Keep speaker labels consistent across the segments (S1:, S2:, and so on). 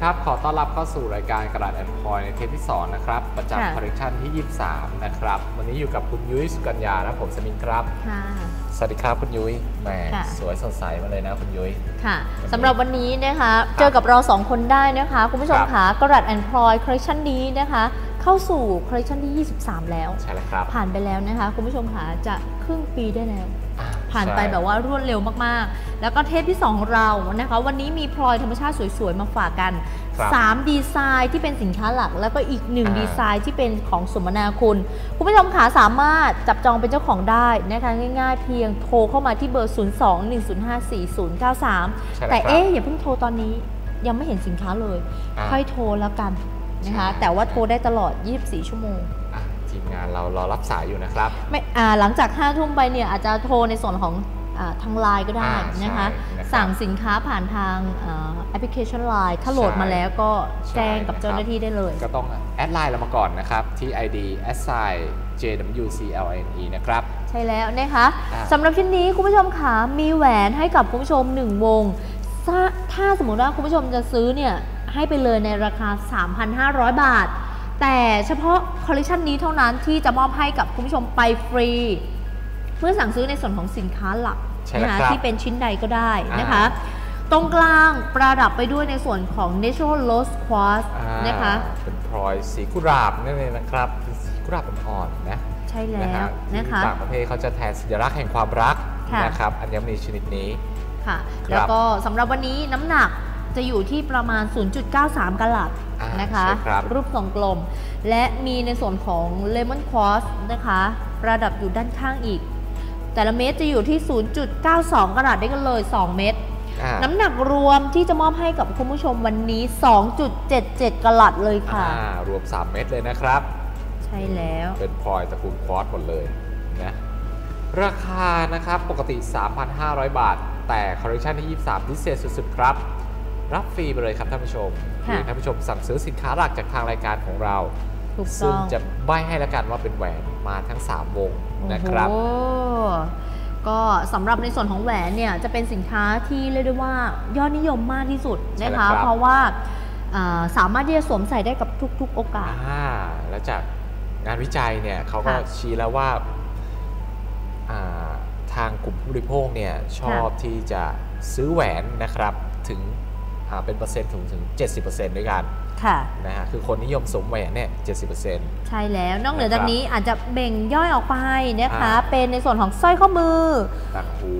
S1: วัสดีครับ ขอต้อนรับเข้าสู่รายการกระดาษแอนด์พอยในเทปที่ 2 นะครับ ประ
S2: ค่ะ
S1: จำคอลเลคชันที่ 23 นะครับ วันนี้อยู่กับคุณยุ้ยสุกัญญาและผมสมิงครับ
S2: ค่ะ
S1: สวัสดีครับคุณยุ้ยแหม
S2: ค่ะ
S1: สวยสดใสมาเลยนะคุณยุ้ย
S2: ค่ะสำหรับวันนี้นะคะ เจอกับเราสองคนได้นะคะ คุณผู้ชม
S1: ครับ
S2: คะกระดัดแอนพลอยคอลเลคชันนี้นะคะ เข้าสู่คอลเลคชันที่ 23 แล้ว
S1: ใช่แล้วครับ
S2: ผ่านไปแล้วนะคะ คุณผู้ชมคะจะครึ่งปีได้แล้ว
S1: อ่
S2: ผ่านไป
S1: ใช่
S2: แบบว่ารวดเร็วมากๆ แล้วก็เทปที่ 2 ของเรานะคะ วันนี้มีพลอยธรรมชาติสวยๆ มาฝากกัน
S1: ครับ
S2: 3ดีไซน์ที่เป็นสินค้าหลัก แล้วก็อีก1
S1: อ่า
S2: ดีไซน์ที่เป็นของสมนาคุณ คุณผู้ชมคะสามารถจับจองเป็นเจ้าของได้นะคะง่ายๆ เพียงโทรเข้ามาที่เบอร์ 02-105-4093
S1: ใช่แล้ว
S2: แต่
S1: ครับ
S2: เอ๊ะอย่าเพิ่งโทรตอนนี้ยังไม่เห็นสินค้าเลย
S1: อ่า
S2: ค่อยโทรแล้วกันนะคะ
S1: ใช่
S2: แต่ว่าโทรได้ตลอด 24 ชั่วโมง
S1: อะ ทีมงานเรารอรับสายอยู่นะครับ
S2: ไม่อ่าหลังจาก5้าทุ่มไปเนี่ยอาจจะโทรในส่วนของอาทางไลน์ก็ได้
S1: อ่า
S2: นะคะ
S1: ใช่นะครับ
S2: สั่งสินค้าผ่านทางอ่าแอปพลิเคชันไลน์ถ้าโหลด
S1: ใช่
S2: มาแล้วก็แจ้งกับ
S1: ใช่
S2: เจ้าหน้าที่ได้เลย
S1: ก็ต้องแอดไลน์เรามาก่อนนะครับ ที่ ID assign jwclne นะครับ
S2: ใช่แล้วนะคะ
S1: อ่า
S2: สำหรับชิ้นนี้คุณผู้ชมขามีแหวนให้กับคุณผู้ชม 1 วงถ้าถ้าสมมติว่าคุณผู้ชมจะซื้อเนี่ยให้ไปเลยในราคา 3,500 บาท แต่เฉพาะคอลเลคชันนี้เท่านั้นที่จะมอบให้กับคุณผู้ชมไปฟรี เมื่อสั่งซื้อในส่วนของสินค้าหลัก
S1: ใช่แล้ว
S2: นะคะ
S1: ครับ
S2: ที่เป็นชิ้นใดก็ได้นะคะ
S1: อ่
S2: ตรงกลางประดับไปด้วยในส่วนของ natural rose quartz
S1: อ่า
S2: นะคะ
S1: เป็นพลอยสีกุหลาบนั่นเองนะครับเป็นสีกุหลาบอ่อนๆนะ
S2: ใช่
S1: นะ
S2: แล้ว
S1: ฮะ
S2: นะคะ
S1: ที่ต่างประเทศเขาจะแทนสัญลักษณ์แห่งความรัก
S2: ค่ะ
S1: นะครับอัญมณีชนิดนี้
S2: ค่ะ
S1: ครับ
S2: แล้วก็สำหรับวันนี้น้ำหนัก จะอยู่ที่ประมาณ 0.93กะลัด
S1: อ่า
S2: นะคะ
S1: ใช่ครับ
S2: รูปทรงกลม และมีในส่วนของ lemon quartz นะคะประดับอยู่ด้านข้างอีก แต่ละเม็ดจะอยู่ที่ 0.92กะลัดได้กันเลย 2 เม็ด
S1: อ่า
S2: น้ำหนักรวมที่จะมอบให้กับคุณผู้ชมวันนี้ 2.77กะลัดเลยค่ะ
S1: อ่ารวม 3 เม็ดเลยนะครับ
S2: ใช่แล้ว
S1: เป็นพลอยตระกูลควอตซ์หมดเลยนะราคานะครับปกติ 3,500 บาท แต่คอลเลคชันที่ 23 พิเศษสุด ๆ ครับ รับฟรีไปเลยครับท่านผู้ชม
S2: ค่ะ
S1: เพียงท่านผู้ชมสั่งซื้อสินค้าหลักจากทางรายการของเรา
S2: ถูก
S1: ซึ่
S2: ต้
S1: ง
S2: อง
S1: จะใบให้แล้วกันว่าเป็นแหวนมาทั้ง 3 วงนะครับ
S2: โอ้โหก็สำหรับในส่วนของแหวนเนี่ยจะเป็นสินค้าที่เรียกได้ว่ายอดนิยมมากที่สุด
S1: ใช่
S2: นะ
S1: แล้ว
S2: คะ
S1: ครับ
S2: เพราะว่าอ่าสามารถที่จะสวมใส่ได้กับทุก ๆ โอกาส
S1: อ่าแล้วจากงานวิจัยเนี่ยเขาก็
S2: ค่ะ
S1: ชี้แล้วว่าอ่า ทางกลุ่มผู้บริโภคเนี่ยชอบที่จะซื้อแหวนนะครับถึงอ่า เป็นเปอร์เซ็นต์ถึงถึง 70%ด้วยกัน
S2: ค่ะ
S1: นะฮะคือคนนิยมสวมแหวนเนี่ย70%
S2: ใช่แล้วนอกเหนือ
S1: นะครับ
S2: จากนี้อาจจะเบ่งย่อยออกไปนะคะ
S1: อ่า
S2: เป็นในส่วนของสร้อยข้อมือ
S1: ต่างหู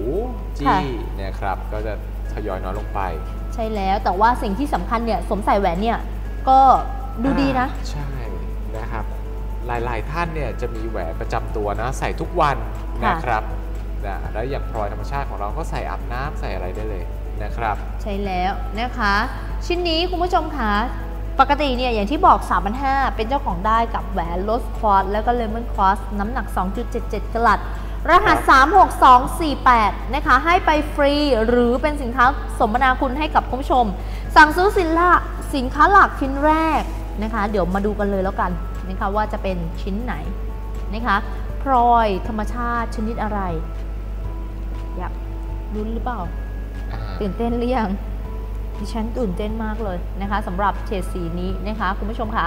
S2: ค่ะ
S1: จี้เนี่ยครับก็จะทยอยน้อยลงไป
S2: ใช่แล้วแต่ว่าสิ่งที่สำคัญเนี่ยสวมใส่แหวนเนี่ยก็ดูดีนะ
S1: อ่าใช่นะครับ หลายๆท่านเนี่ยจะมีแหวนประจำตัวนะ ใส่ทุกวัน
S2: ค่ะ
S1: นะครับนะแล้วอย่างพลอยธรรมชาติของเราก็ใส่อาบน้ำใส่อะไรได้เลย นะครับ
S2: ใช่แล้วนะคะ ชิ้นนี้คุณผู้ชมคะปกติเนี่ยอย่างที่บอก 3,500 เป็นเจ้าของได้กับแหวนโรสควอตแล้วก็เลมอนควอตน้ำหนัก 2.77กะลัด รหัส 36248 นะคะ ให้ไปฟรีหรือเป็นสินค้าสมนาคุณให้กับคุณผู้ชม สั่งซื้อสินละสินค้าหลักชิ้นแรกนะคะ เดี๋ยวมาดูกันเลยแล้วกันนะคะว่าจะเป็นชิ้นไหนนะคะพลอยธรรมชาติชนิดอะไร อยากรุ้นหรือเปล่า
S1: อ่า
S2: ตื่นเต้นหรือยังดิฉันตื่นเต้นมากเลยนะคะสำหรับเฉดสีนี้นะคะ คุณผู้ชมคะ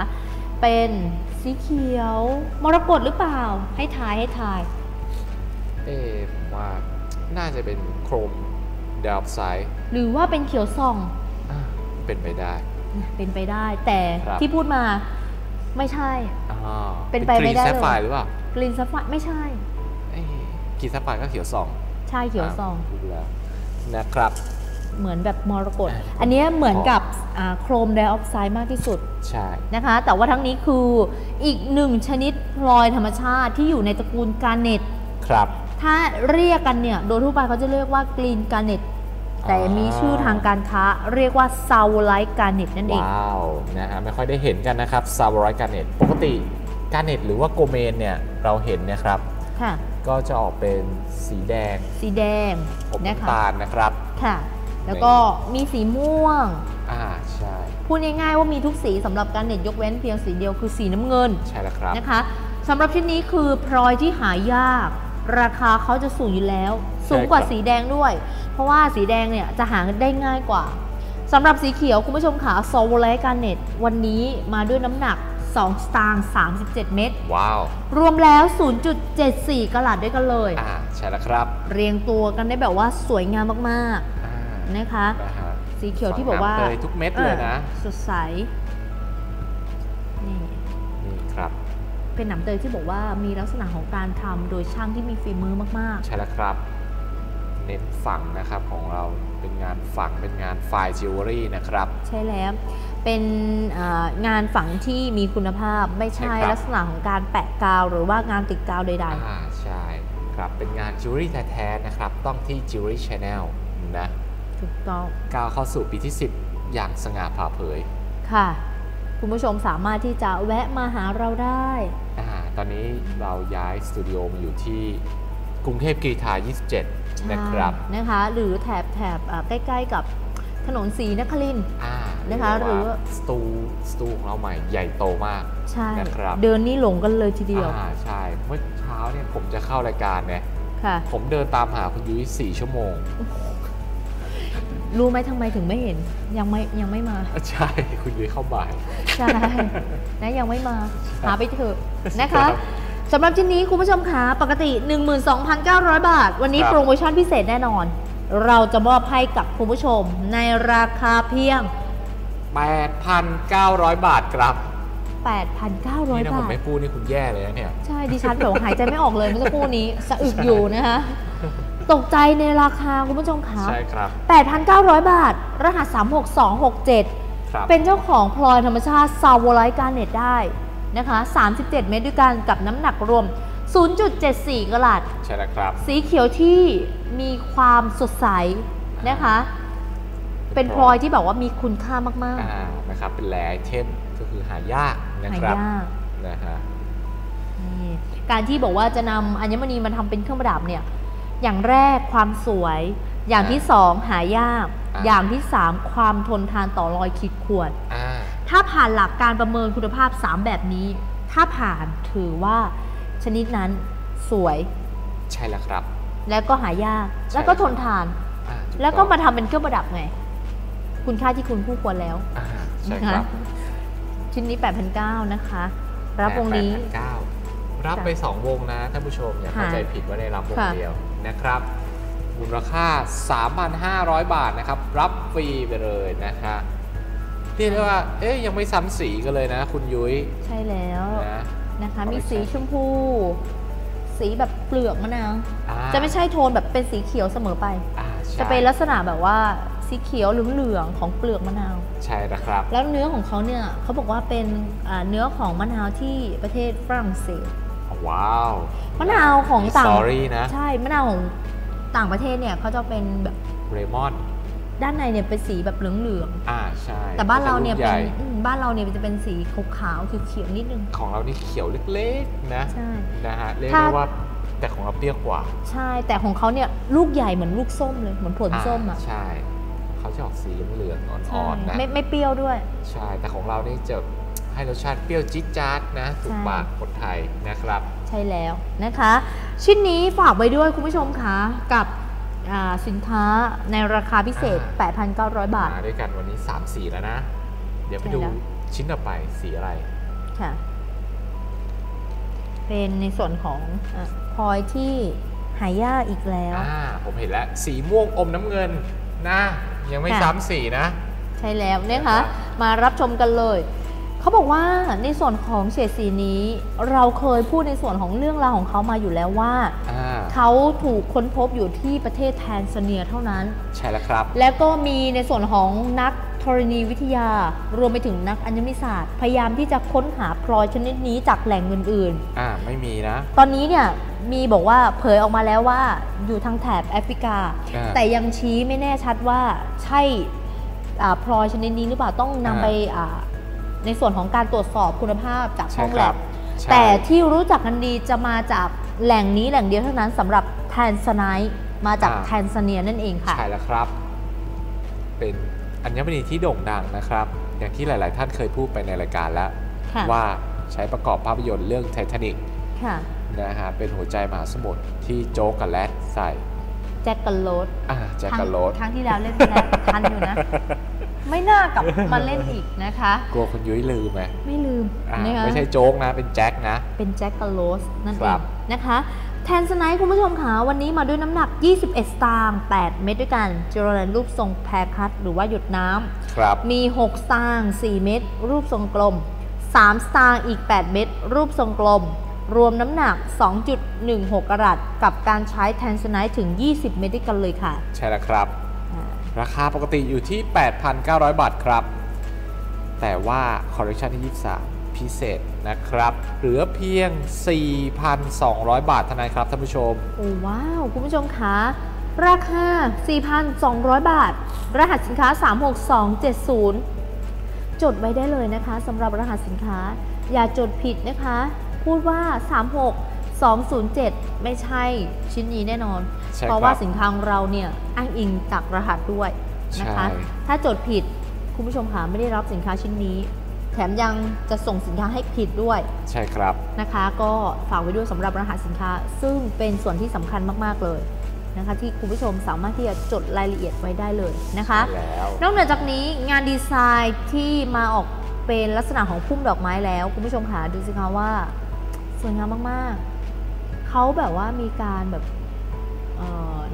S2: เป็นสีเขียวมรกตหรือเปล่า ให้ทายให้ทาย
S1: เอ๊ะผมว่าน่าจะเป็นโครมเดลไซด์
S2: หรือว่าเป็นเขียวส่อง
S1: เป็นไปได้
S2: เป็นไปได้ แต่
S1: ครับ
S2: ที่พูดมาไม่ใช่
S1: อ่า
S2: เป็นไปไม่ได้
S1: แซ
S2: เลย
S1: ฟไฟหรือเปล่าก
S2: ลินซัฟไฟไม่ใช่
S1: เอ๊ะกรีนแซฟไฟก็เขียวส่อง
S2: ใช่เขียวส่องา
S1: ถูกแล้วนะครับ
S2: เหมือนแบบมรกต
S1: อ่า
S2: อันเนี้ยเหมือนกับอ่าโครมไดออกไซด์มากที่สุด
S1: ใช่
S2: นะคะแต่ว่าทั้งนี้คืออีกหนึ่งชนิดพลอยธรรมชาติที่อยู่ในตระกูลการเน็ต
S1: ครับ
S2: ถ้าเรียกกันเนี่ยโดยทั่วไปเขาจะเรียกว่ากรีนการเน็ตแต่มีชื่อทางการค้าเรียกว่าซาวไลท์การเน็ตนั่นเอง
S1: ว้าวนะฮะไม่ค่อยได้เห็นกันนะครับซาวไรการเน็ตปกติการเน็ตหรือว่าโกเมนเนี่ยเราเห็นเนะครับ
S2: ค่ะ
S1: ก็จะออกเป็นสีแดง
S2: สีแดง
S1: อม
S2: นะคะ
S1: น้ำตาลนะครับ
S2: ค่ะ แล้วก็มีสีม่วง
S1: อ่าใช่
S2: พูดง่ายๆว่ามีทุกสีสำหรับการเน็ตยกเว้นเพียงสีเดียวคือสีน้ำเงิน
S1: ใช่แล้วครับ
S2: นะคะสำหรับชิ้นนี้คือพลอยที่หายาก ราคาเขาจะสูงอยู่แล้ว สูงกว่า
S1: ใช่ครับ
S2: สีแดงด้วย เพราะว่าสีแดงเนี่ยจะหาได้ง่ายกว่าสำหรับสีเขียวคุณผู้ชมขาโซโวไลท์การเน็ตวันนี้มาด้วยน้ำหนัก 2 สตางค์37 เม็ด
S1: ว้าว
S2: รวมแล้ว 0.74กะลัดด้วยกันเลย
S1: อ่า ใช่แล้วครับ
S2: เรียงตัวกันได้แบบว่าสวยงามมาก
S1: อ่า
S2: ๆ นะคะ
S1: นะฮะ
S2: สีเขียวที่บอกว่า
S1: สองน้ำเลยทุกเม็ดเลยนะ
S2: ออสดใสนี่
S1: นี่ครับ
S2: เป็นหนำเตยที่บอกว่ามีลักษณะของการทำโดยช่างที่มีฝีมือมาก
S1: ใช่แล้วครับ เน้นฝังนะครับของเราเป็นงานฝังเป็นงานไฟจิวเวลรี่นะครับ
S2: ๆ ใช่แล้ว เป็นเอ่องานฝังที่มีคุณภาพไม่ใช่
S1: ใช่ครับ
S2: ลักษณะของการแปะกาว หรือว่างานติดกาวใด
S1: อ่าใช่ครับเป็นงานจิวเวลรี่แท้ๆนะครับ ต้องที่จิวเวลรี่ชาแนลนะ
S2: ๆ ถูกต้อง
S1: ก้าวเข้าสู่ปีที่ 10 อย่างสง่าผ่าเผย
S2: ค่ะ คุณผู้ชมสามารถที่จะแวะมาหาเราได้
S1: อ่าตอนนี้เราย้ายสตูดิโอมาอยู่ที่กรุงเทพกรีฑา27 นะครับ
S2: ใช่นะคะหรือแถบแถบอ่าใกล้ ๆ กับถนนศรีนครินทร์
S1: อ่า
S2: นะคะ
S1: เรียกได้ว่า
S2: หรือ
S1: สตูสตูของเราใหม่ใหญ่โตมาก
S2: ใช่
S1: นะครับ
S2: เดินนี่หลงกันเลยทีเดียว
S1: อ่าใช่เมื่อเช้าเนี่ยผมจะเข้ารายการเนี่ย
S2: ค่ะ
S1: ผมเดินตามหาคุณยุ้ย4ชั่วโมง
S2: รู้ไหมทำไมถึงไม่เห็น ยังไม่ยังไม่มา
S1: ใช่ คุณยุ้ยเข้าบ่าย
S2: ใช่นะยังไม่มาหาไปเถอะนะ
S1: ครั
S2: คะ
S1: บ
S2: สำหรับชิ้นนี้คุณผู้ชมคะปกติ 12,900 บาท วันนี้
S1: ครับ
S2: โปรโมชั่นพิเศษแน่นอน เราจะมอบให้กับคุณผู้ชมในราคาเพียง
S1: 8,900 บาทครับ
S2: 8,900
S1: นี่นะผ
S2: บามท
S1: ไม่พูดนี่คุณแย่เลยนะเนี่ย
S2: ใช่ ดิฉันแบบหายใจไม่ออกเลยเมื่อสักครู่นี้ สะอึกอยู่นะคะ ตกใจในราคาคุณผู้ชมคะ
S1: ใช่ครับ
S2: 8,900 บาท รหัส 36267
S1: ครับ
S2: เป็นเจ้าของพลอยธรรมชาติซาวโวไลท์การเน็ตได้นะคะ 37 เม็ดด้วยกันกับน้ำหนักรวม 0.74กะลัด
S1: ใช่แล้วครับ
S2: สีเขียวที่มีความสดใสนะคะ เป็นพลอยที่แบบว่ามีคุณค่ามาก
S1: อ่านะครับ เป็นแรไอเทมก็คือหายาก
S2: ๆ
S1: นะ
S2: หา
S1: ครับ
S2: ยาก
S1: นะฮะ
S2: นี่การที่บอกว่าจะนำอัญมณีมาทำเป็นเครื่องประดับเนี่ย อย่างแรกความสวย อย่างที่สองหายาก
S1: อ่า
S2: อย่างที่สามความทนทานต่อรอยขีดข่วน
S1: อ่า
S2: ถ้าผ่านหลักการประเมินคุณภาพ 3 แบบนี้ ถ้าผ่านถือว่าชนิดนั้นสวย
S1: ใช่แล้วครับ
S2: แล้วก็หายาก
S1: ใช่
S2: แล้วก็ทนทาน
S1: อ่าถู
S2: แล้วก็
S1: ต้อง
S2: มาทำเป็นเครื่องประดับไง คุณค่าที่คุณคู่ควรแล้ว
S1: อ่าใช่
S2: นะ
S1: ค
S2: คะ
S1: รับ
S2: ชิ้นนี้ 8,900 นะคะ รับวงนี้
S1: 8,900รับไป 2 วงนะท่านผู้ชมอย่าเข้า
S2: ค่ะ
S1: ใจผิดว่าได้รับวง
S2: ค่ะ
S1: เดียว นะครับ มูลค่า 3,500 บาทนะครับ รับฟรีไปเลยนะฮะที่เรียกว่า เอ๊ยยังไม่ซ้ำสีกันเลยนะ คุณยุ้ย
S2: ใช่แล้ว
S1: นะ
S2: นะคะ
S1: เอาไป
S2: มีสี
S1: ใช้
S2: ชมพู สีแบบเปลือกมะนาว
S1: อ่า
S2: จะไม่ใช่โทนแบบเป็นสีเขียวเสมอไป
S1: อ่าใช่
S2: จะเป็นลักษณะแบบว่าสีเขียวเหลืองๆของเปลือกมะนาว
S1: ใช่นะครับ
S2: แล้วเนื้อของเขาเนี่ยเขาบอกว่าเป็นอ่าเนื้อของมะนาวที่ประเทศฝรั่งเศส
S1: ว้าว
S2: มะนาวของต่าง
S1: สตอรี่นะ
S2: ใช่ มะนาวของต่างประเทศเนี่ยเขาจะเป็นแบบ
S1: เรมอน
S2: ด้านในเนี่ยเป็นสีแบบเหลือง
S1: อ่าใช่
S2: ๆแต่บ้านเราเนี่ย
S1: ลูก
S2: เป็
S1: ให
S2: น
S1: ญ่
S2: อืมบ้านเราเนี่ยจะเป็นสีขาวๆเขียวๆนิดนึง
S1: ของเรานี่เขียวเล็กๆนะ
S2: ใช่
S1: นะฮะเรียก
S2: ถ้า
S1: ได้ว่าแต่ของเราเปรี้ยวกว่า
S2: ใช่ แต่ของเขาเนี่ยลูกใหญ่เหมือนลูกส้มเลย เหมือนผลส้มอะ
S1: ใช่เขาจะออกสีเหลืองๆ
S2: ใช่
S1: อ่อนๆนะ
S2: ไม่ไม่เปรี้ยวด้วย
S1: ใช่ แต่ของเรานี่จะ ให้รสชาติเปรี้ยวจี๊ดจ๊าดนะถูก
S2: ใช่
S1: ปากคนไทยนะครับ
S2: ใช่แล้วนะคะ ชิ้นนี้ฝากไว้ด้วยคุณผู้ชมคะกับอ่าสินค้าในราคาพิเศษ
S1: อ่
S2: 8,900 บาท
S1: มาด้วยกันวันนี้ 3 สีแล้วนะ เดี๋ยวไป
S2: ใช่
S1: ดู
S2: แล้ว
S1: ชิ้นต่อไปสีอะไร
S2: ค่ะ เป็นในส่วนของอะพลอยที่หายากอีกแล้ว
S1: อ่าผมเห็นแล้ว สีม่วงอมน้ำเงินนะ ยังไม่
S2: ค่ะ
S1: ซ้ำสีนะ
S2: ใช่แล้วนะ
S1: ครั
S2: คะ
S1: บ
S2: มารับชมกันเลย เขาบอกว่าในส่วนของเฉดสีนี้ เราเคยพูดในส่วนของเรื่องราวของเขามาอยู่แล้วว่า
S1: อ่า
S2: เขาถูกค้นพบอยู่ที่ประเทศแทนซาเนียเท่านั้น
S1: ใช่แล้วครับ
S2: แล้วก็มีในส่วนของนักธรณีวิทยา รวมไปถึงนักอัญมศาสตร์ พยายามที่จะค้นหาพลอยชนิดนี้จากแหล่งอื่น
S1: อ่าไม่มีนะ
S2: ๆตอนนี้เนี่ยมีบอกว่าเผยออกมาแล้วว่าอยู่ทางแถบแอฟริกา
S1: อ่า
S2: แต่ยังชี้ไม่แน่ชัดว่าใช่อ่าพลอยชนิดนี้หรือเปล่าต้องนำ
S1: อ่า
S2: ไปอ่า ในส่วนของการตรวจสอบคุณภาพจาก
S1: ใช่
S2: ห้อง
S1: ค
S2: แล
S1: รับ
S2: บ
S1: ใช่
S2: แต่ที่รู้จักกันดีจะมาจากแหล่งนี้แหล่งเดียวเท่านั้นสำหรับแทนซาไนท์มาจาก
S1: อ่า
S2: แทนซาเนียนั่นเองค่ะ
S1: ใช่แล้วครับ เป็นอัญมณีที่โด่งดังนะครับ อย่างที่หลาย ๆ ท่านเคยพูดไปในรายการแล้ว
S2: ค่ะ
S1: ว่าใช้ประกอบภาพยนตร์เรื่องไททานิก
S2: ค่ะ
S1: นะฮะเป็นหัวใจมหาสมุทรที่โจ๊กกับแรดใส่
S2: แจ็คกันโรด
S1: อ่าแจ็คกับโรส
S2: ครั้งที่แล้วเล่นไปแล้วทันอยู่นะ ไม่น่ากลับมาเล่นอีกนะคะ
S1: กลัวคุณยุ้ยลืมไหม
S2: ไม่ลืม
S1: อ่า
S2: นะคะ
S1: ไม่ใช่โจ๊กนะเป็นแจ็คนะ
S2: เป็นแจ็คกะโลสนั่น
S1: ค
S2: เอ
S1: รั
S2: ง
S1: บ
S2: นะคะแทนสไนท์คุณผู้ชมคะวันนี้มาด้วยน้ำหนัก 21 สตางค์8เม็ดด้วยกันเจอร์รูปทรงแพรคัตหรือว่าหยดน้ำ
S1: ครับ
S2: มี 6 สตางค์4เม็ดรูปทรงกลม 3 สตางค์อีก 8 เม็ดรูปทรงกลม รวมน้ำหนัก 2.16 กรัตกับการใช้แทนสไนท์ถึง 20 เม็ดด้วยกันเลยค่ะ
S1: ใช่แล้วครับ
S2: อ่า
S1: ราคาปกติอยู่ที่ 8,900 บาทครับ แต่ว่าคอลเลคชันที่ 23 พิเศษนะครับ เหลือเพียง 4,200 บาทเท่านั้นครับท่านผู้ชม
S2: โอ้ว้าว คุณผู้ชมคะราคา 4,200 บาท รหัสสินค้า 36270 จดไว้ได้เลยนะคะสำหรับรหัสสินค้า อย่าจดผิดนะคะ พูดว่า 36207 ไม่ใช่ชิ้นนี้แน่นอน เพราะว่า
S1: ครับ
S2: สินค้าของเราเนี่ยอ้างอิงจากรหัสด้วยนะคะ
S1: ใช่
S2: ถ้าจดผิดคุณผู้ชมคะไม่ได้รับสินค้าชิ้นนี้ แถมยังจะส่งสินค้าให้ผิดด้วย
S1: ใช่ครับ
S2: นะคะ ก็ฝากไว้ด้วยสำหรับรหัสสินค้า ซึ่งเป็นส่วนที่สำคัญมากๆเลยนะคะที่คุณผู้ชมสามารถที่จะจดรายละเอียดไว้ได้เลยนะคะ
S1: ใช่แล้ว
S2: นอกเหนือจากนี้งานดีไซน์ที่มาออกเป็นลักษณะของพุ่มดอกไม้แล้ว คุณผู้ชมค่ะดูสิคะว่าสวยงามมากๆเขาแบบว่ามีการแบบเอ่อ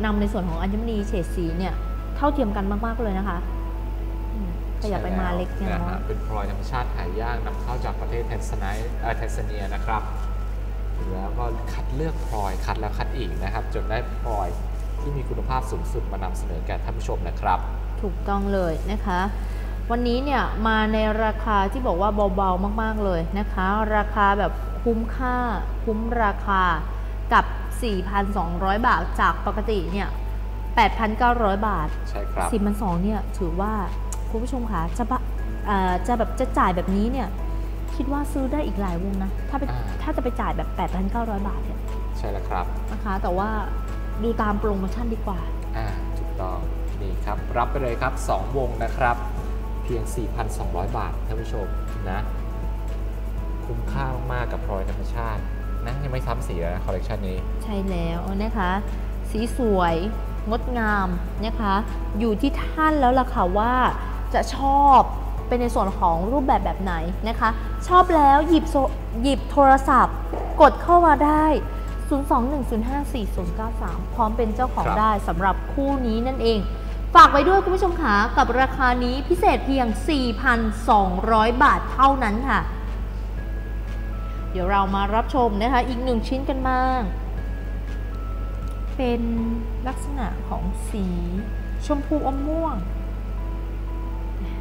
S2: นำในส่วนของอัญมณีเฉดสีเนี่ยเท่าเทียมกันมาก ๆ เลยนะคะอืมขยับไปมาเล็ก
S1: ใช่
S2: น้
S1: แว
S2: อย
S1: นะฮะเป็นพลอยธรรมชาติหายากนำเข้าจากประเทศแทนซานีเอ่อแทนซาเนียนะครับแล้วก็คัดเลือกพลอยคัดแล้วคัดอีกนะครับ จนได้พลอยที่มีคุณภาพสูงสุดมานำเสนอแก่ท่านผู้ชมนะครับ
S2: ถูกต้องเลยนะคะ วันนี้เนี่ยมาในราคาที่บอกว่าเบาๆมากๆเลยนะคะ ราคาแบบคุ้มค่าคุ้มราคากับ 4,200 บาทจากปกติเนี่ย 8,900 บาท
S1: ใช่ครับ
S2: 4,200เนี่ยถือว่าคุณผู้ชมคะจะบะเอ่อจะแบบจะจ่ายแบบนี้เนี่ย คิดว่าซื้อได้อีกหลายวงนะ ถ้าไป
S1: อ่า
S2: ถ้าจะไปจ่ายแบบ 8,900 บาทเนี่ย
S1: ใช่แล้วครับ
S2: นะคะแต่ว่าดูตามโปรโมชั่นดีกว่า
S1: อ่าถูกต้องนี่ครับ รับไปเลยครับ 2 วงนะครับ เพียง 4,200 บาทท่านผู้ชมนะ คุ้มค่ามากๆกับพลอยธรรมชาติ นะยังไม่ซ้ำสีเลยนะคอลเลคชันนี้
S2: ใช่แล้วนะคะ สีสวยงดงามนะคะ อยู่ที่ท่านแล้วล่ะค่ะว่าจะชอบเป็นในส่วนของรูปแบบแบบไหนนะคะ ชอบแล้วหยิบโซหยิบโทรศัพท์ กดเข้ามาได้ 021054093 พร้อมเป็นเจ้าของ
S1: ครับ
S2: ได้สำหรับคู่นี้นั่นเอง ฝากไว้ด้วยคุณผู้ชมคะกับราคานี้พิเศษเพียง 4,200 บาทเท่านั้นค่ะ เดี๋ยวเรามารับชมนะคะอีกหนึ่งชิ้นกันบ้าง เป็นลักษณะของสีชมพูอมม่วง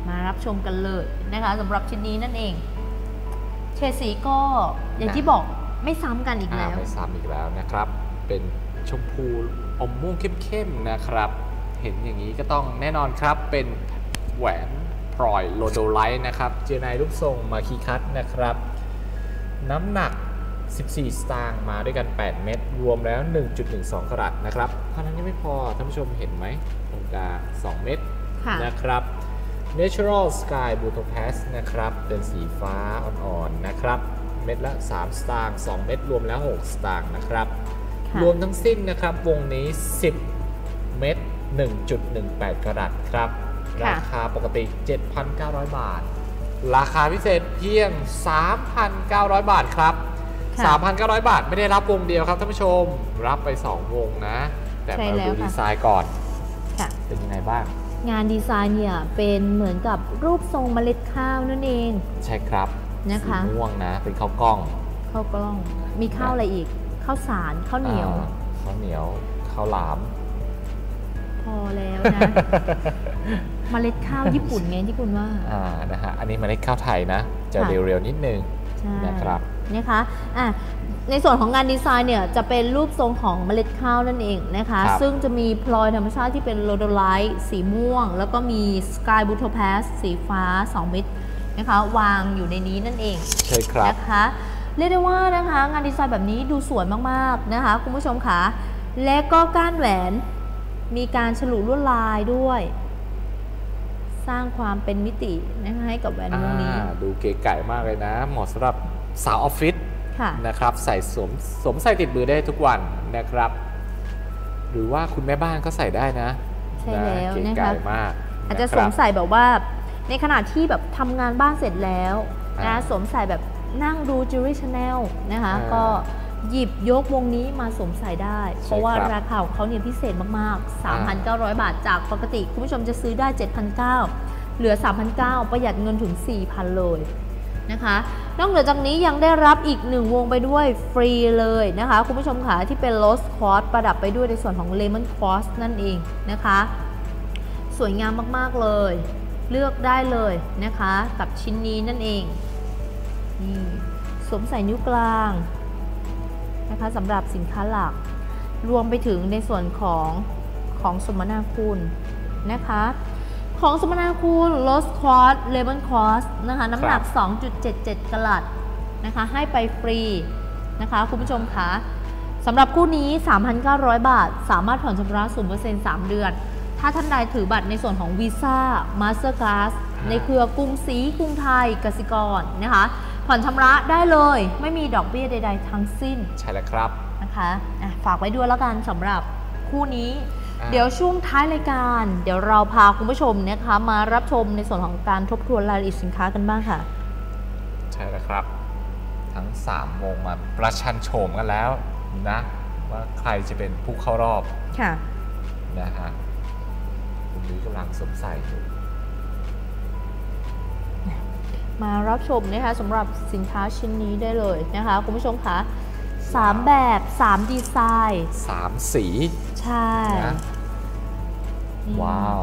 S2: มารับชมกันเลยนะคะสำหรับชิ้นนี้นั่นเอง เฉดสีก็อย่างที่บอกไม่ซ้ำกันอีกแล้ว
S1: ไม่ซ้ำอีกแล้วนะครับ เป็นชมพูอมม่วงเข้มๆนะครับ เห็นอย่างนี้ก็ต้องแน่นอนครับเป็นแหวนพลอยโลโดไลท์นะครับ เจไนรูปทรงมาคีคัตนะครับ น้ำหนัก 14 สตางค์มาด้วยกัน 8 เม็ดรวมแล้ว 1.12 กรัตนะครับเท่านั้นยังไม่พอท่านผู้ชมเห็นไหมตรงกลาง2เม็ด
S2: ค่ะ
S1: นะครับ Natural Sky b u t o p a s นะครับ เป็นสีฟ้าอ่อนๆนะครับ เม็ดละ 3 สตางค์2เม็ดรวมแล้ว 6 สตางค์นะครับ
S2: ค่ะ
S1: รวมทั้งสิ้นนะครับ วงนี้ 10 เม็ด1.18 กรัตครับ
S2: ค่ะ
S1: ราคาปกติ 7,900 บาท ราคาพิเศษเพียง 3,900 บาทครับ
S2: ค่ะ
S1: 3,900 บาทไม่ได้รับวงเดียวครับท่านผู้ชม รับไป 2 วงนะ แต่
S2: ใช่
S1: มา
S2: แล้ว
S1: ดู
S2: ค่ะ
S1: ดีไซน์ก่อน
S2: ค่ะ
S1: เป็นยังไงบ้าง
S2: งานดีไซน์เนี่ยเป็นเหมือนกับรูปทรงเมล็ดข้าวนั่นเอง
S1: ใช่ครับ
S2: นะคะ
S1: สีม่วงนะ เป็นข้าวกล้อง
S2: ข้าวกล้อง มีข้าวอะไรอีก ข้าวสาร ข้าวเหนียว
S1: อ่าข้าวเหนียว ข้าวหลาม
S2: พอแล้วนะ เมล็ดข้าวญี่ปุ่นไงที่คุณว่า
S1: อ่านะฮะอันนี้เมาเล็ดข้าวไทยนะ จะ
S2: ค่ะ
S1: เร็วๆนิดนึง
S2: ใช่
S1: นะครับ
S2: นะคะอะในส่วนของงานดีไซน์เนี่ยจะเป็นรูปทรงของเมล็ดข้าวนั่นเองนะคะ
S1: ครับ
S2: ซึ่งจะมีพลอยธรรมชาติที่เป็นโลโดไลท์สีม่วง แล้วก็มีสกายบูโทพาสสีฟ้า 2 เม็ดนะคะวางอยู่ในนี้นั่นเอง
S1: ใช่ครับ
S2: นะคะเรียกได้ว่านะคะงานดีไซน์แบบนี้ดูสวยมากๆนะคะคุณผู้ชมคะและก็ก้านแหวนมีการฉลุลวดลายด้วย สร้างความเป็นมิตินะคะให้กับแหวนวงนี้
S1: อ่าดูเก๋ไก่มากเลยนะ เหมาะสำหรับสาวออฟฟิศ
S2: ค่ะ
S1: นะครับใส่สวมสวมใส่ติดมือได้ทุกวันนะครับ หรือว่าคุณแม่บ้านก็ใส่ได้นะ
S2: ใช่แล้ว
S1: เก๋
S2: นะ
S1: ไก่
S2: คะ
S1: มาก
S2: อาจจะ
S1: น
S2: ส
S1: ครั
S2: ว
S1: บ
S2: มใส่แบบว่า ในขณะที่แบบทำงานบ้านเสร็จแล้วนะ
S1: อ่า
S2: สวมใส่แบบนั่งดูจิวเวลรี่ชาแนลนะคะ
S1: อ่า
S2: ก็ หยิบยกวงนี้มาสวมใส่ได้ เพราะว่า
S1: ครับ
S2: ราคาของเขาเนี่ยพิเศษมาก
S1: อ่า
S2: ๆ3,900 บาทจากปกติ คุณผู้ชมจะซื้อได้ 7,900 เหลือ 3,900 ประหยัดเงินถึง 4,000 เลยนะคะนอกเหนือจากนี้ยังได้รับอีกหนึ่งวงไปด้วยฟรีเลยนะคะ คุณผู้ชมค่ะที่เป็น Rose Quartz ประดับไปด้วยในส่วนของ Lemon Quartz นั่นเองนะคะ สวยงามมากๆเลย เลือกได้เลยนะคะ กับชิ้นนี้นั่นเองนี่สวมใส่นิ้วกลาง นะคะสำหรับสินค้าหลัก รวมไปถึงในส่วนของของสมนาคุณนะคะ ของสมนาคุณ Rose Quartz Lemon Quartz นะคะน้ำหนัก 2.77กะลัดนะคะให้ไปฟรีนะคะคุณผู้ชมคะสำหรับคู่นี้ 3,900 บาท สามารถผ่อนชำระ 0% 3 เดือน ถ้าท่านใดถือบัตรในส่วนของ Visa Mastercard ในเครือ กรุงศรีกรุงไทยกสิกรนะคะ ผ่อนชำระได้เลย ไม่มีดอกเบี้ยใด ๆ ทั้งสิ้น
S1: ใช่แล้วครับ
S2: นะคะอะฝากไว้ด้วยแล้วกันสำหรับคู่นี้
S1: อ่า
S2: เดี๋ยวช่วงท้ายรายการ เดี๋ยวเราพาคุณผู้ชมนะคะมารับชมในส่วนของการทบทวนรายละเอียดสินค้ากันบ้างค่ะ
S1: ใช่แล้วครับ ทั้ง3วงมาประชันโฉมกันแล้วนะว่าใครจะเป็นผู้เข้ารอบ
S2: ค่ะ
S1: นะฮะคุณนุ้ยกำลังสวมใส่อยู่
S2: มารับชมนะคะสำหรับสินค้าชิ้นนี้ได้เลยนะคะ คุณผู้ชมคะสามแบบ 3 ดีไซน์
S1: สามสี
S2: ใช่
S1: นะ
S2: นี่
S1: ว้าว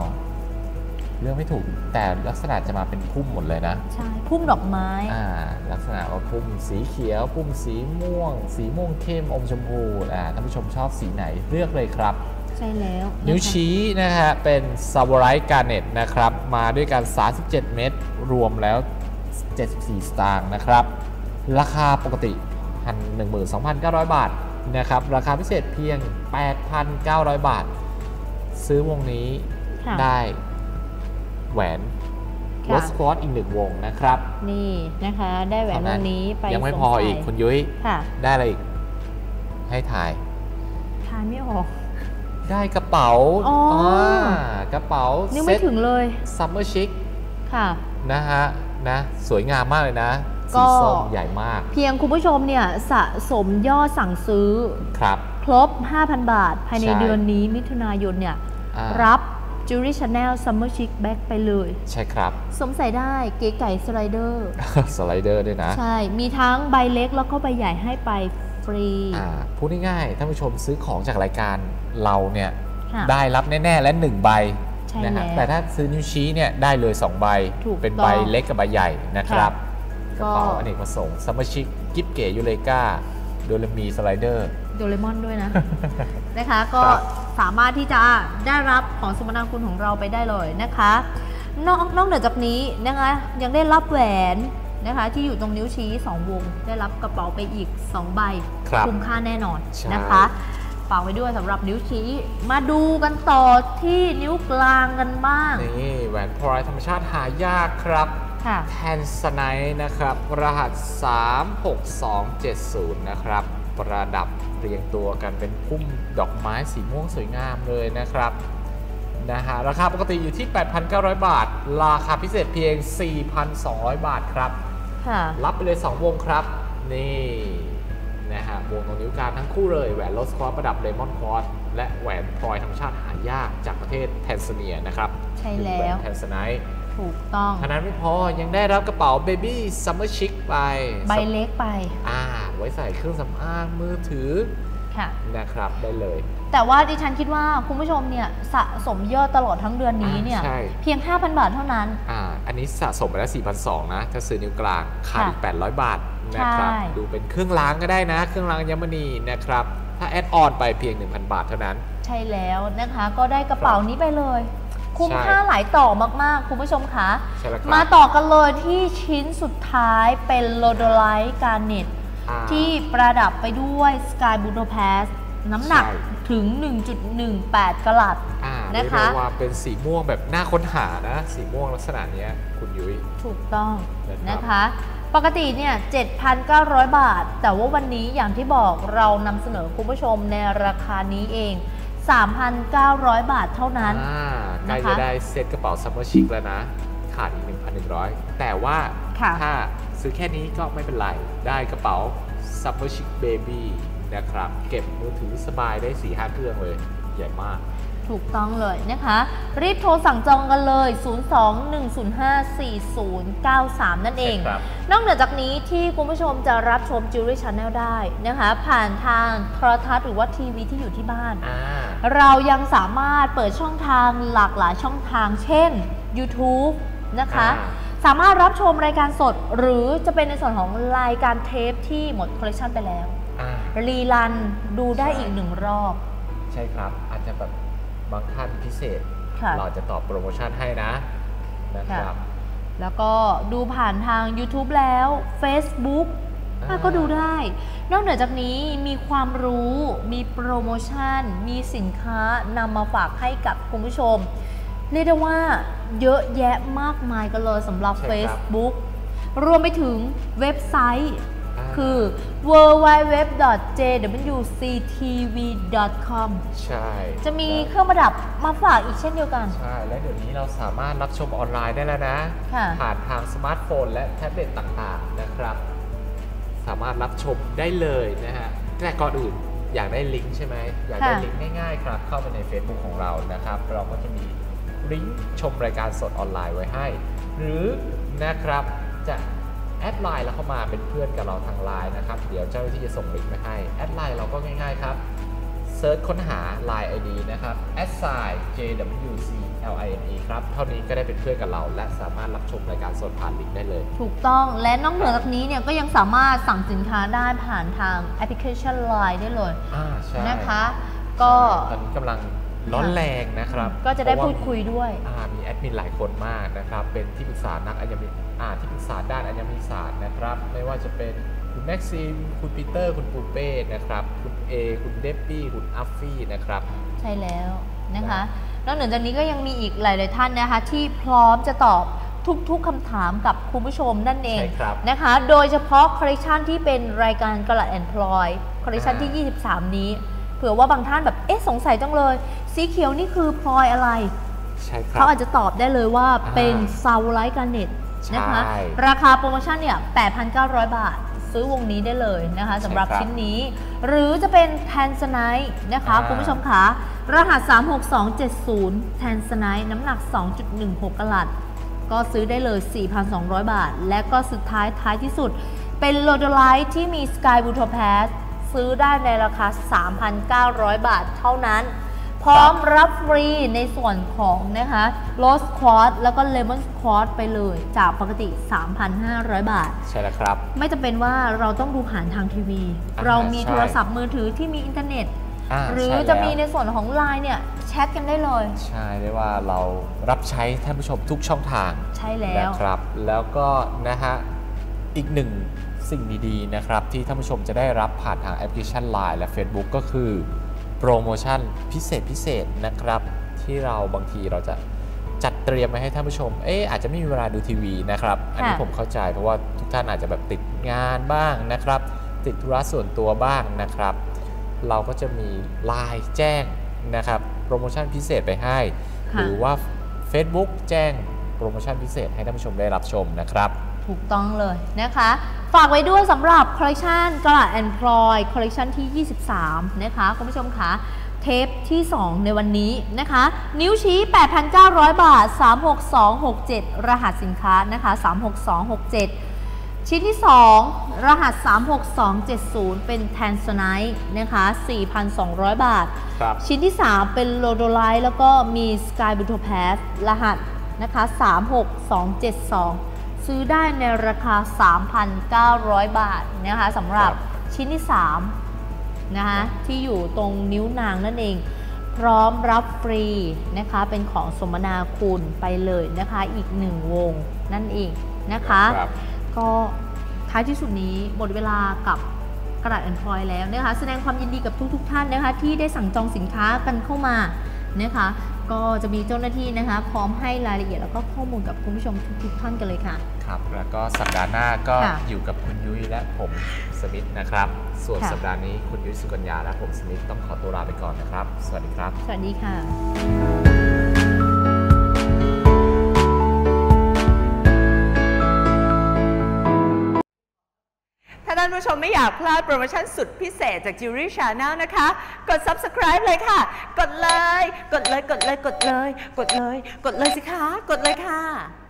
S1: เรื่องไม่ถูกแต่ลักษณะจะมาเป็นพุ่มหมดเลยนะ
S2: ใช่ พุ่มดอกไม้
S1: อ่าลักษณะว่าพุ่มสีเขียว พุ่มสีม่วง สีม่วงเข้มอมชมพูอ่าท่านผู้ชมชอบสีไหนเลือกเลยครับ
S2: ใช่แล้วะคะ
S1: นิ้วชี้นะฮะเป็นซา o ไร t ์การ์เน็ตนะครับ มาด้วยกัน 37 เม็ดรวมแล้ว 74 สตางค์นะครับ ราคาปกติ 12,900 บาทนะครับ ราคาพิเศษเพียง 8,900 บาท ซื้อวงนี้
S2: ค่ะ
S1: ได้แหวน
S2: ค่ะ
S1: รสควอตอีกหนึ่งวงนะครับ
S2: นี่นะคะ ได้แหวนวงนี้ไป
S1: ยังไม่
S2: สว
S1: พอ
S2: ใส่
S1: อีกคุณยุ้ย
S2: ค่ะ
S1: ได้อะไรอีก ให้ถ่าย
S2: ทายไม่ออก
S1: ได้กระเป๋า
S2: อ๋ออ่า
S1: กระเป๋า
S2: นึก
S1: เซ็
S2: ไม่
S1: ต
S2: ถึงเลย
S1: ซัมเมอร์ชิค
S2: ค่ะ
S1: นะฮะ นะ สวยงามมากเลยนะ
S2: ก็
S1: สีส้มใหญ่มาก
S2: เพียงคุณผู้ชมเนี่ยสะสมยอดสั่งซื้อ
S1: ครับ
S2: ครบ 5,000 บาท ภายใน
S1: ใช่
S2: เดือนนี้มิถุนายนเนี่ย
S1: อ่า
S2: รับ Jewelry Channel Summer Chic Bag ไปเลย
S1: ใช่ครับ
S2: สวมใส่ได้เก๋ไก่สไลเดอร์
S1: สไลเดอร์ด้วยนะ
S2: ใช่ มีทั้งใบเล็กแล้วก็ใบใหญ่ให้ไปฟรี
S1: อ่าพูดง่ายๆท่านผู้ชมซื้อของจากรายการเราเนี่ย
S2: ค่ะ
S1: ได้รับแน่ ๆ และ1ใบ
S2: ใช่
S1: นะฮะ
S2: แล้ว
S1: แต่ถ้าซื้อนิ้วชี้เนี่ยได้เลย 2 ใบ
S2: ถูก
S1: เป็น
S2: ต้อง
S1: ใบเล็กกับใบใหญ่นะครับ
S2: ค่ะ
S1: กระเป๋าอเนกประสงค์ซัมเมอร์ชิคกิฟเก๋ยูเลกาโดเรมีสไลเดอร์
S2: โดเรมอนด้วยนะนะคะก็
S1: ครับ
S2: สามารถที่จะได้รับของสมนาคุณของเราไปได้เลยนะคะ นอกนอกเหนือจากนี้นะคะยังได้รับแหวนนะคะที่อยู่ตรงนิ้วชี้ 2 วง ได้รับกระเป๋าไปอีก 2 ใบ
S1: ครับ
S2: คุ้มค่าแน่นอน
S1: ใช่
S2: นะคะ ฝากไว้ด้วยสำหรับนิ้วชี้ มาดูกันต่อที่นิ้วกลางกันบ้าง
S1: นี่แหวนพลอยธรรมชาติหายากครับ
S2: ค่ะ
S1: แทนสไนนะครับ รหัส 36270 นะครับ ประดับเรียงตัวกันเป็นพุ่มดอกไม้สีม่วงสวยงามเลยนะครับนะฮะราคาปกติอยู่ที่ 8,900 บาท ราคาพิเศษเพียง 4,200 บาทครับ
S2: ค่ะ
S1: รับไปเลย 2 วงครับ นี่ นะฮะวงตรงนิ้วกลางทั้งคู่เลยแหวนโรสคอร์ประดับเลมอนคอร์สและแหวนพลอยธรรมชาติหายากจากประเทศแทนซาเนียนะครับ
S2: ใช่
S1: เป็น
S2: แล้
S1: แหว
S2: ว
S1: นแทนซาไนท์
S2: ถูกต้อง
S1: เท่านั้นไม่พอยังได้รับกระเป๋า Baby Summer Chic ไป
S2: ใบเล็กไป
S1: อ่า ไว้ใส่เครื่องสำอางมือถือ
S2: ค่ะ
S1: นะครับได้เลย
S2: แต่ว่าดิฉันคิดว่าคุณผู้ชมเนี่ยสะสมยอดตลอดทั้งเดือนนี้เนี่ย
S1: อ่าใช่
S2: เพียง 5,000 บาทเท่านั้น
S1: อ่าอันนี้สะสมไปแล้ว4,200นะ ถ้าซื้อนิ้วกลางขาดอีก800 บาทนะครับ
S2: ใช่
S1: ดูเป็นเครื่องล้างก็ได้นะ เครื่องล้างอัญมณีนะครับ ถ้าแอดออนไปเพียง 1,000 บาทเท่านั้น
S2: ใช่แล้วนะคะ ก็ได้กระเป๋านี้ไปเลย คุ้ม
S1: ใช่
S2: ค่าหลายต่อมากๆ คุณผู้ชมคะ
S1: ใช่แล้วครับ
S2: มาต่อกันเลยที่ชิ้นสุดท้ายเป็นโลโดไลท์การเน็ต
S1: อ่า
S2: ที่ประดับไปด้วยสกายบูโ p พ s น้ำหนัก
S1: ใช่
S2: ถึง 1.18กรัต
S1: อ่า
S2: นะ
S1: เรียก
S2: คะ
S1: ได้ว่าเป็นสีม่วงแบบน่าค้นหานะ สีม่วงลักษณะเนี้ยคุณยุ้ย
S2: ถูกต้อง
S1: นะครับ
S2: นะคะ ปกติเนี่ย 7,900 บาท แต่ว่าวันนี้อย่างที่บอกเรานำเสนอคุณผู้ชมในราคานี้เอง 3,900 บาทเท่านั้น
S1: อ่าใกล้
S2: นะคะ
S1: จะได้เซตกระเป๋าซัมเมอร์ชิคแล้วนะ ขาดอีก 1,100 แต่ว่า
S2: ค่ะ
S1: ถ้าซื้อแค่นี้ก็ไม่เป็นไร ได้กระเป๋า Super Chic Baby นะครับ เก็บมือถือสบายได้4-5เครื่องเลยใหญ่มาก
S2: ถูกต้องเลยนะคะ รีบโทรสั่งจองกันเลย 02-105-4093 นั่นเอง
S1: ใช่ครับ
S2: นอกเหนือจากนี้ที่คุณผู้ชมจะรับชม Jewelry Channel ได้นะคะ ผ่านทางโทรทัศน์หรือว่าทีวีที่อยู่ที่บ้าน
S1: อ่า
S2: เรายังสามารถเปิดช่องทางหลากหลายช่องทาง เช่น YouTube นะคะ
S1: อ่า
S2: สามารถรับชมรายการสด หรือจะเป็นในส่วนของรายการเทปที่หมดคอลเลคชันไปแล้ว
S1: อ่า
S2: รีลันดูได้
S1: ใช่
S2: อีกหนึ่งรอบ
S1: ใช่ครับ อาจจะแบบบางท่านพิเศษ
S2: ค่ะ
S1: เราจะตอบโปรโมชั่นให้นะนะครับ
S2: แล้วก็ดูผ่านทาง YouTube แล้ว Facebook
S1: อ่า
S2: อะก็ดูได้ นอกเหนือจากนี้มีความรู้ มีโปรโมชั่น มีสินค้านำมาฝากให้กับคุณผู้ชม เรียกได้ว่าเยอะแยะมากมายกันเลยสำหรับ
S1: ใช่ครับ
S2: Facebook รวมไปถึงเว็บไซต์า คือ www.jwctv.com
S1: ใช่
S2: จะมี
S1: แล้ว
S2: เครื่องประดับมาฝากอีกเช่นเดียวกัน
S1: ใช่ และเดี๋ยวนี้เราสามารถรับชมออนไลน์ได้แล้วนะ
S2: ค่ะ
S1: ผ่านทางสมาร์ทโฟนและแท็บเล็ตต่างๆนะครับ สามารถรับชมได้เลยนะฮะ แต่ก่อนอื่นอยากได้ลิงก์ใช่ไหม อยากได้
S2: ค่ะ
S1: ลิงก์ง่ายๆครับ เข้าไปใน Facebook ของเรานะครับ เราก็จะมีลิงก์ชมรายการสดออนไลน์ไว้ให้ หรือนะครับจะ แอดไลน์แล้วเข้ามาเป็นเพื่อนกับเราทางไลน์นะครับ เดี๋ยวเจ้าหน้าที่จะส่งลิงก์ไปให้ แอดไลน์เราก็ง่ายๆครับเซิร์ชค้นหา Line ID นะครับ a s s i JWCLINE ครับ เท่านี้ก็ได้เป็นเพื่อนกับเรา และสามารถรับชมรายการสดผ่านลิงก์ได้เลย
S2: ถูกต้องและนอกเหนือจากนี้เนี่ยก็ยังสามารถสั่งสินค้าได้ผ่านทางแอปพลิเคชัน Line ได้เลย
S1: อ่าใช่
S2: นะคะ ก็
S1: ตอนนี้กำลังร้อนแรงนะครับ
S2: ก็จะได้
S1: เพรา
S2: พูดคุยด้วย
S1: อ่ามีแอดมินหลายคนมากนะครับ เป็นที่ปรึกษานักอัญมอ่าที่ปรึกษาด้านอัญมศาสตร์นะครับ ไม่ว่าจะเป็นคุณแม็กซิม คุณปีเตอร์ คุณปูเป้นะครับ คุณเอ คุณเดบบี้ คุณอัฟฟี่นะครับ
S2: ใช่แล้วนะคะ
S1: นะ
S2: นอกเหนือจากนี้ก็ยังมีอีกหลาย ๆ ท่านนะคะ ที่พร้อมจะตอบทุก ๆคำถามกับคุณผู้ชมนั่นเอง
S1: ใช่ครับ
S2: นะคะ โดยเฉพาะคอลเลคชันที่เป็นรายการกระดแอนพลอยคอลเลคชันที่
S1: อ่า
S2: 23 นี้ เผื่อว่าบางท่านแบบ เอ๊ะ สงสัยจังเลย สีเขียวนี่คือพลอยอะไร
S1: ใช่ครับ
S2: เขาอาจจะตอบได้เลยว่า
S1: อ่า
S2: เป็นซาวไลท์การเน็ต นะคะ
S1: ใช่
S2: ราคาโปรโมชั่นเนี่ย8,900 บาท ซื้อวงนี้ได้เลยนะคะสำหรับ
S1: ใช่ครับ
S2: ชิ้นนี้ หรือจะเป็นแทนสไนท์นะคะ
S1: อ่า
S2: คุณผู้ชมคะรหัส 36270 แทนสไนท์น้ำหนัก 2.16กะลัด ก็ซื้อได้เลย 4,200 บาท และก็สุดท้ายท้ายที่สุด เป็นโลโดไลท์ที่มี Sky b u t o p a s s ซื้อได้ในราคา 3,900 บาทเท่านั้น พร้อมรับฟรีในส่วนของนะคะ Rose Quartz แล้วก็ Lemon Quartz ไปเลยจากปกติ 3,500 บาท
S1: ใช่แล้วครับ
S2: ไม่จำเป็นว่าเราต้องดูผ่านทางทีวี
S1: อ่า
S2: เรามี
S1: ใช่
S2: โทรศัพท์มือถือที่มีอินเทอร์เน็ตาหรือ
S1: ใช่
S2: จะมี
S1: แล้ว
S2: ในส่วนของ Line เนี่ยแชทกันได้เลย
S1: ใช่เรียกว่าเรารับใช้ท่านผู้ชมทุกช่องทาง
S2: ใช่แล้ว
S1: นะครับ แล้วก็นะฮะอีกหนึ่งสิ่งดีๆนะครับที่ท่านผู้ชมจะได้รับผ่านทางแอปพลิเคชัน Line และ Facebook ก็คือ โปรโมชั่นพิเศษพิเศษนะครับ ที่เราบางทีเราจะจัดเตรียมมาให้ท่านผู้ชม เอ๊ะอาจจะไม่มีเวลาดูทีวีนะครับ อันนี้
S2: ค่ะ
S1: ผมเข้าใจเพราะว่าทุกท่านอาจจะแบบติดงานบ้างนะครับ ติดธุระส่วนตัวบ้างนะครับ เราก็จะมีไลน์แจ้งนะครับ โปรโมชั่นพิเศษไปให้
S2: ค่ะ
S1: หรือว่า Facebook แจ้งโปรโมชั่นพิเศษให้ท่านผู้ชมได้รับชมนะครับ
S2: ถูกต้องเลยนะคะ ฝากไว้ด้วยสำหรับคอลเลคชันกระดาษแอนพลอยคอลเลคชันที่ 23 นะคะคุณผู้ชมคะเทปที่ 2 ในวันนี้นะคะ นิ้วชี้ 8,900 บาท 36267 รหัสสินค้านะคะ 36267 ชิ้นที่ 2 รหัส 36270 เป็นแทนสไนท์นะคะ 4,200 บาท
S1: ครับ
S2: ชิ้นที่ 3 เป็นโลโดไลท์แล้วก็มี Sky b u t o p a s s รหัสนะคะ 36272 ซื้อได้ในราคา 3,900 บาทนะคะสำหรับ
S1: ครับ
S2: ชิ้นที่ 3 นะคะที่อยู่ตรงนิ้วนางนั่นเอง พร้อมรับฟรีนะคะเป็นของสมนาคุณไปเลยนะคะอีกหนึ่งวงนั่นเองนะคะ
S1: ครับ
S2: ก็ท้ายที่สุดนี้หมดเวลากับกระดาษแอนพลอยแล้วนะคะแสดงความยินดีกับทุกๆทท่านนะคะที่ได้สั่งจองสินค้ากันเข้ามานะคะ ก็จะมีเจ้าหน้าที่นะคะ พร้อมให้รายละเอียดแล้วก็ข้อมูลกับคุณผู้ชมทุกๆท่านกันเลยค่ะ
S1: ครับ แล้วก็สัปดาห์หน้าก็
S2: ค่ะ
S1: อยู่กับคุณยุ้ยและผมสมิธนะครับ ส่วน
S2: ค่ะ
S1: สัปดาห์นี้คุณยุ้ยสุกัญญาและผมสมิธต้องขอตัวลาไปก่อนนะครับ สวัสดีครับ
S2: สวัสดีค่ะา
S3: นผู้ชมไม่อยากพลาดโปรโมชั่นสุดพิเศษจาก j ิวเ r y Channel นะคะ กด subscribe เลยค่ะ กดเลย กดเลย กดเลย กดเลย กดเลย กดเลยสิคะ กดเลยค่ะ